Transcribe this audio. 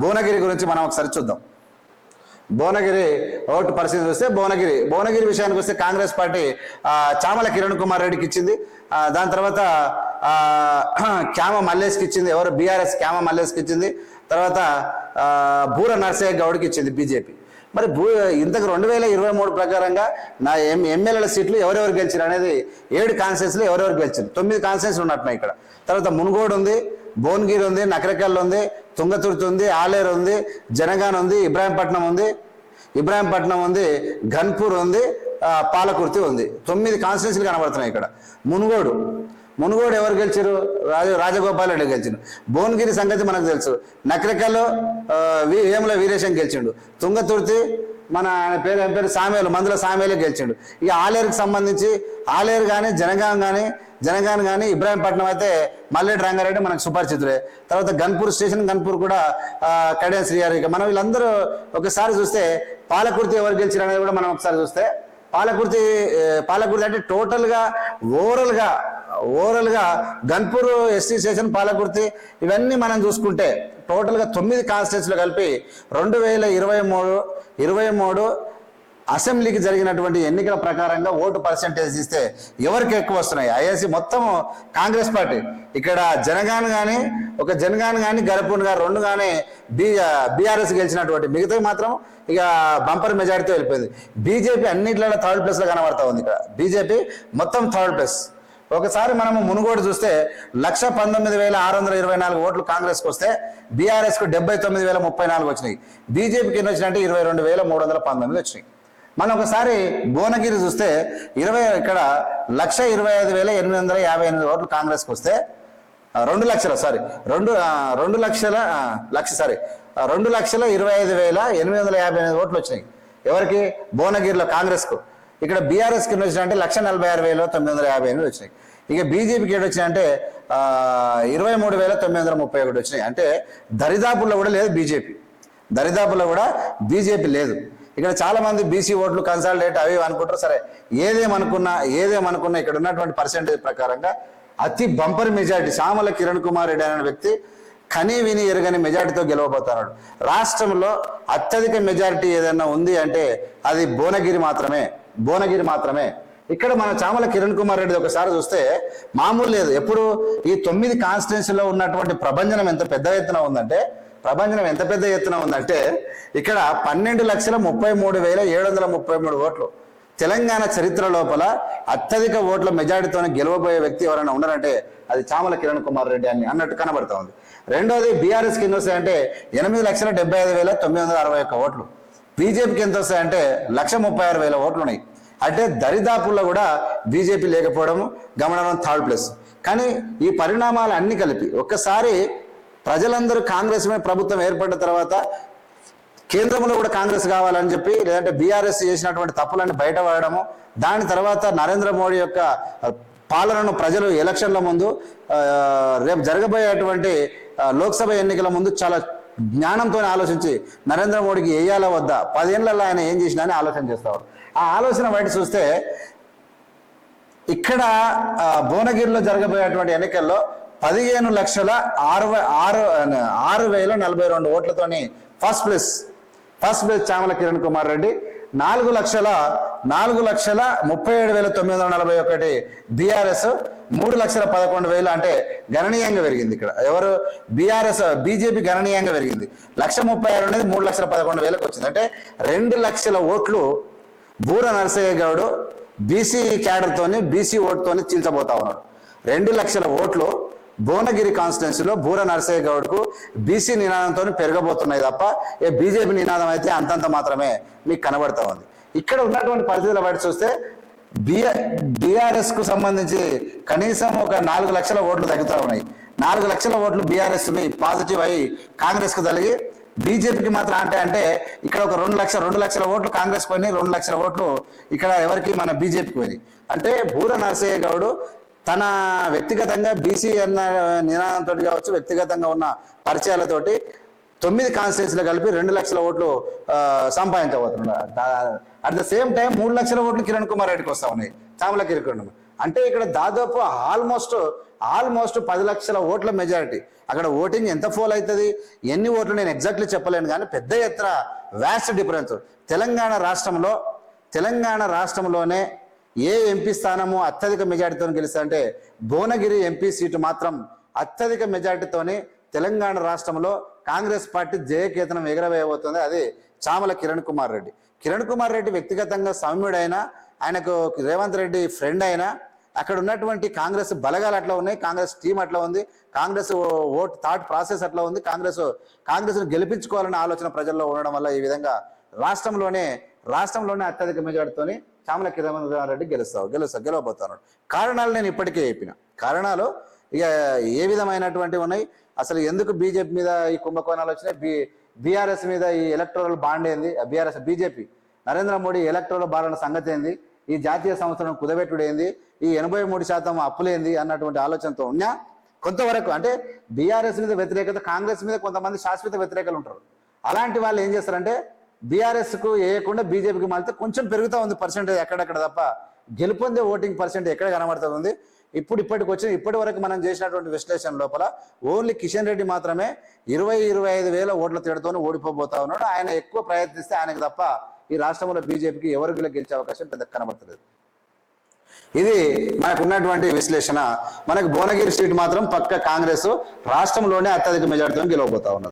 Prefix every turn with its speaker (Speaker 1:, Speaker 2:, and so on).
Speaker 1: భువనగిరి గురించి మనం ఒకసారి చూద్దాం. భువనగిరి ఓటు పరిస్థితి వస్తే భువనగిరి భువనగిరి విషయానికి వస్తే కాంగ్రెస్ పార్టీ చామల కిరణ్ కుమార్ రెడ్డికి ఇచ్చింది. దాని తర్వాత క్యామ మల్లేష్కి ఇచ్చింది. ఎవరు? బీఆర్ఎస్ క్యామ మల్లేష్కి ఇచ్చింది. తర్వాత భూర బూర నర్సయ్య గౌడ్కి ఇచ్చింది బీజేపీ. మరి భూ ఇంతకు రెండు వేల ఇరవై మూడు ప్రకారంగా నా ఎం ఎమ్మెల్యేల సీట్లు ఎవరెవరు గెలిచారు అనేది ఏడు కాన్స్టిట్యూన్సీలు ఎవరెవరు గెలిచారు? తొమ్మిది కాన్స్టిట్యూన్సీలు ఉన్నట్టున్నాయి ఇక్కడ. తర్వాత మునుగోడు ఉంది. భువనగిరి ఉంది నకరకల్ ఉంది తుంగతుర్తి ఉంది ఆలేరు ఉంది జనగాన్ ఉంది ఇబ్రాహీంపట్నం ఉంది. ఇబ్రాహీంపట్నం ఉంది ఘన్పూర్ ఉంది పాలకుర్తి ఉంది. తొమ్మిది కాన్స్టిట్యూన్సీలు కనబడుతున్నాయి ఇక్కడ. మునుగోడు. మునుగోడు ఎవరు గెలిచారు రాజ రాజగోపాల్ రెడ్డి గెలిచిండు. భువనగిరి సంగతి మనకు తెలుసు. నకరికల్లో వి వేముల వీరేశం గెలిచిండు. తుంగతుర్తి మన ఆయన పేరు ఏం పేరు? సామేలు మందుల సామేలే గెలిచిండు. ఇక ఆలేరుకి సంబంధించి ఆలేరు కానీ జనగాం కానీ జనగాన్ కానీ ఇబ్రాహీంపట్నం అయితే మల్లెడ్డి రంగారెడ్డి మనకు సుపరిచితులే తర్వాత గన్పూర్ స్టేషన్ గన్పూర్ కూడా ఆ, కడియం మనం వీళ్ళందరూ ఒకసారి చూస్తే పాలకుర్తి ఎవరు గెలిచారు అనేది కూడా మనం ఒకసారి చూస్తే పాలకుర్తి పాలకుర్తి అంటే టోటల్గా ఓవరాల్గా ఓవరాల్గా గన్పూర్ ఎస్టీ స్టేషన్ పాలకుర్తి ఇవన్నీ మనం చూసుకుంటే టోటల్గా తొమ్మిది కాన్స్టిట్యూన్సీలు కలిపి రెండు వేల ఇరవై మూడు ఇరవై మూడు అసెంబ్లీకి జరిగినటువంటి ఎన్నికల ప్రకారంగా ఓటు పర్సెంటేజ్ ఇస్తే ఎవరికి ఎక్కువ వస్తున్నాయి? ఐఎస్సి మొత్తం కాంగ్రెస్ పార్టీ. ఇక్కడ జనగాన్ కానీ ఒక జనగాన్ కానీ గరపూన్ గారు రెండు కానీ బీ బీఆర్ఎస్ గెలిచినటువంటి మిగతావి మాత్రం ఇక బంపర్ మెజారిటీ వెళ్ళిపోయింది. బీజేపీ అన్నింటిలో థర్డ్ ప్లేస్లో కనబడతా ఉంది ఇక్కడ. బీజేపీ మొత్తం థర్డ్ ప్లేస్. ఒకసారి మనము మునుగోడు చూస్తే లక్ష పంతొమ్మిది వేల ఆరు వందల ఇరవై నాలుగు ఓట్లు కాంగ్రెస్కి వస్తే బీఆర్ఎస్కు డెబ్బై తొమ్మిది వేల ముప్పై నాలుగు వచ్చినాయి. బీజేపీకి ఎన్ని వచ్చినాయంటే ఇరవై రెండు వేల మూడు వందల పంతొమ్మిది వచ్చినాయి. మనం ఒకసారి భువనగిరి చూస్తే ఇరవై ఇక్కడ లక్ష ఇరవై ఐదు వేల ఎనిమిది వందల యాభై ఎనిమిది ఓట్లు కాంగ్రెస్కి వస్తే రెండు లక్షల సారీ రెండు రెండు లక్షల లక్ష సారీ రెండు లక్షల ఇరవై ఐదు వేల ఎనిమిది వందల యాభై ఎనిమిది ఓట్లు వచ్చినాయి. ఎవరికి? భువనగిరిలో కాంగ్రెస్కు. ఇక్కడ బీఆర్ఎస్ ఎన్ని వచ్చినాయంటే లక్ష నలభై ఆరు వేల తొమ్మిది వందల యాభై ఎనిమిది వచ్చినాయి. ఇక బీజేపీకి ఏడు వచ్చినాయంటే అంటే ఇరవై మూడు వేల తొమ్మిది వందల ముప్పై ఒకటి వచ్చినాయి. అంటే దరిదాపుల్లో కూడా లేదు బీజేపీ దరిదాపుల్లో కూడా బీజేపీ లేదు. ఇక్కడ చాలా మంది బీసీ ఓట్లు కన్సాలిడేట్ అవి అనుకుంటారు. సరే ఏదేమనుకున్నా ఏదేమనుకున్నా ఇక్కడ ఉన్నటువంటి పర్సెంటేజ్ ప్రకారంగా అతి బంపర్ మెజారిటీ సామల కిరణ్ కుమార్ రెడ్డి అనే వ్యక్తి కని విని ఎరగని మెజారిటీతో గెలవబోతున్నాడు. రాష్ట్రంలో అత్యధిక మెజారిటీ ఏదైనా ఉంది అంటే అది భువనగిరి మాత్రమే. భువనగిరి మాత్రమే. ఇక్కడ మన చామల కిరణ్ కుమార్ రెడ్డి ఒకసారి చూస్తే మామూలు లేదు. ఎప్పుడు ఈ తొమ్మిది కాన్స్టిట్యున్సీలో ఉన్నటువంటి ప్రభంజనం ఎంత పెద్ద ఎత్తున ఉందంటే ప్రభంజనం ఎంత పెద్ద ఎత్తున ఉందంటే ఇక్కడ పన్నెండు లక్షల ముప్పై మూడు వేల ఏడు వందల ముప్పై మూడు ఓట్లు. తెలంగాణ చరిత్ర లోపల అత్యధిక ఓట్ల మెజారిటీతో గెలవబోయే వ్యక్తి ఎవరైనా ఉన్నారంటే అది చామల కిరణ్ కుమార్ రెడ్డి అని అన్నట్టు కనబడుతూ ఉంది. రెండోది బీఆర్ఎస్కి ఎన్ని వస్తాయంటే ఎనిమిది లక్షల డెబ్బై ఐదు వేల తొమ్మిది వందల అరవై ఒక్క ఓట్లు. బీజేపీకి ఎంత వస్తాయంటే లక్ష ముప్పై ఆరు వేల ఓట్లు ఉన్నాయి. అంటే దరిదాపుల్లో కూడా బీజేపీ లేకపోవడం గమనం థర్డ్ ప్లేస్. కానీ ఈ పరిణామాలు అన్ని కలిపి ఒక్కసారి ప్రజలందరూ కాంగ్రెస్ మీద ప్రభుత్వం ఏర్పడిన తర్వాత కేంద్రంలో కూడా కాంగ్రెస్ కావాలని చెప్పి లేదంటే బీఆర్ఎస్ చేసినటువంటి తప్పులన్నీ బయటపడము దాని తర్వాత నరేంద్ర మోడీ యొక్క పాలనను ప్రజలు ఎలక్షన్ల ముందు రేపు జరగబోయేటువంటి లోక్సభ ఎన్నికల ముందు చాలా జ్ఞానంతో ఆలోచించి నరేంద్ర మోడీకి వేయాలా వద్దా పదేళ్ళలో ఆయన ఏం చేసినా అని ఆలోచన చేస్తారు. ఆ ఆలోచన బయట చూస్తే ఇక్కడ భువనగిరిలో జరగబోయేటువంటి ఎన్నికల్లో పదిహేను లక్షల ఆరు ఆరు ఆరు వేల నలభై రెండు ఓట్లతోని first place first base Chamala Kiran Kumar Reddy. నాలుగు లక్షల నాలుగు లక్షల ముప్పై ఏడు వేల తొమ్మిది వందల నలభై ఒకటి బీఆర్ఎస్ మూడు లక్షల పదకొండు వేలు అంటే గణనీయంగా పెరిగింది ఇక్కడ. ఎవరు? బీఆర్ఎస్ బీజేపీ గణనీయంగా పెరిగింది. లక్ష ముప్పై ఆరు అనేది మూడు లక్షల పదకొండు వేలకు వచ్చింది. అంటే రెండు లక్షల ఓట్లు బూర నరసయ్య గౌడు బీసీ క్యాడర్తోని బీసీ ఓటుతోని చీల్చబోతా ఉన్నాడు. రెండు లక్షల ఓట్లు భువనగిరి కాన్స్టిట్యున్సీలో బూర నరసయ్య గౌడ్కు బీసీ నినాదంతో పెరగబోతున్నాయి తప్ప ఏ బీజేపీ నినాదం అయితే అంతంత మాత్రమే మీకు కనబడతా ఉంది. ఇక్కడ ఉన్నటువంటి పరిస్థితుల బయట చూస్తే బిఆర్ బీఆర్ఎస్కు సంబంధించి కనీసం ఒక నాలుగు లక్షల ఓట్లు తగ్గుతూ ఉన్నాయి. నాలుగు లక్షల ఓట్లు బీఆర్ఎస్ పాజిటివ్ అయ్యి కాంగ్రెస్కు తగిలి బీజేపీకి మాత్రం అంటే అంటే ఇక్కడ ఒక రెండు లక్షల రెండు లక్షల ఓట్లు కాంగ్రెస్ పోయినాయి రెండు లక్షల ఓట్లు ఇక్కడ ఎవరికి? మన బీజేపీకి పోయినాయి. అంటే బూర నరసయ్య గౌడ్ తన వ్యక్తిగతంగా బీసీ అన్న నినాదంతో కావచ్చు వ్యక్తిగతంగా ఉన్న పరిచయాలతోటి తొమ్మిది కాన్స్టిట్యూన్సీలు కలిపి రెండు లక్షల ఓట్లు సంపాదించబోతున్నారు. అట్ ద సేమ్ టైం మూడు లక్షల ఓట్లు కిరణ్ కుమార్ రెడ్డికి వస్తా ఉన్నాయి. చామల కిరణ్ అంటే ఇక్కడ దాదాపు ఆల్మోస్ట్ ఆల్మోస్ట్ పది లక్షల ఓట్ల మెజారిటీ అక్కడ ఓటింగ్ ఎంత ఫోల్ అవుతుంది? ఎన్ని ఓట్లు నేను ఎగ్జాక్ట్లీ చెప్పలేను కానీ పెద్ద ఎత్తున వ్యాస్ట్ డిఫరెన్స్ తెలంగాణ రాష్ట్రంలో తెలంగాణ రాష్ట్రంలోనే ఏ ఎంపీ స్థానము అత్యధిక మెజారిటీతో గెలుస్తారంటే భువనగిరి ఎంపీ సీటు మాత్రం అత్యధిక మెజారిటీతోని తెలంగాణ రాష్ట్రంలో కాంగ్రెస్ పార్టీ జయకేతనం ఎగరవేయబోతుంది. అది చామల కిరణ్ కుమార్ రెడ్డి. కిరణ్ కుమార్ రెడ్డి వ్యక్తిగతంగా సౌమ్యుడైనా ఆయనకు రేవంత్ రెడ్డి ఫ్రెండ్ అయినా అక్కడ ఉన్నటువంటి కాంగ్రెస్ బలగాలు అట్లా ఉన్నాయి కాంగ్రెస్ టీం అట్లా ఉంది కాంగ్రెస్ ఓట్ థాట్ ప్రాసెస్ అట్లా ఉంది కాంగ్రెస్ కాంగ్రెస్ను గెలిపించుకోవాలనే ఆలోచన ప్రజల్లో ఉండడం వల్ల ఈ విధంగా రాష్ట్రంలోనే రాష్ట్రంలోనే అత్యధిక మెజార్టీతోని చామల కిరణ్ రెడ్డి గెలుస్తావు గెలుస్తావు గెలవబోతున్నాడు. కారణాలు నేను ఇప్పటికే చెప్పిన. కారణాలు ఇక ఏ విధమైనటువంటి ఉన్నాయి? అసలు ఎందుకు బీజేపీ మీద ఈ కుంభకోణాలు వచ్చినాయి? బి బీఆర్ఎస్ మీద ఈ ఎలక్టోరల్ బాండ్ ఏంది? BRS BJP. Narendra Modi electoral bond సంగతి ఏంది? ఈ జాతీయ సంస్థలను కుదబెట్టుడేంది ఈ ఎనభై మూడు శాతం అప్పులేంది అన్నటువంటి ఆలోచనతో ఉన్నా కొంతవరకు అంటే బీఆర్ఎస్ మీద వ్యతిరేకత కాంగ్రెస్ మీద కొంతమంది శాశ్వత వ్యతిరేకలు ఉంటారు. అలాంటి వాళ్ళు ఏం చేస్తారంటే బీఆర్ఎస్కు వేయకుండా బీజేపీకి మారితే కొంచెం పెరుగుతా ఉంది పర్సెంటేజ్ ఎక్కడెక్కడ తప్ప. గెలుపొందే ఓటింగ్ పర్సెంట్ ఎక్కడ కనబడుతుంది ఇప్పుడు ఇప్పటికి వచ్చిన ఇప్పటి వరకు మనం చేసినటువంటి విశ్లేషణ లోపల ఓన్లీ కిషన్ రెడ్డి మాత్రమే ఇరవై ఇరవై ఐదు వేల ఓట్ల తేడాతోనే ఓడిపోబోతా ఉన్నాడు. ఆయన ఎక్కువ ప్రయత్నిస్తే ఆయనకు తప్ప ఈ రాష్ట్రంలో బీజేపీకి ఎవరు గెలిచే అవకాశం పెద్ద కనబడతలేదు. ఇది మనకు ఉన్నటువంటి విశ్లేషణ. మనకు భువనగిరి సీట్ మాత్రం పక్క కాంగ్రెస్ రాష్ట్రంలోనే అత్యధిక మెజార్టీతో గెలవబోతా ఉన్నారు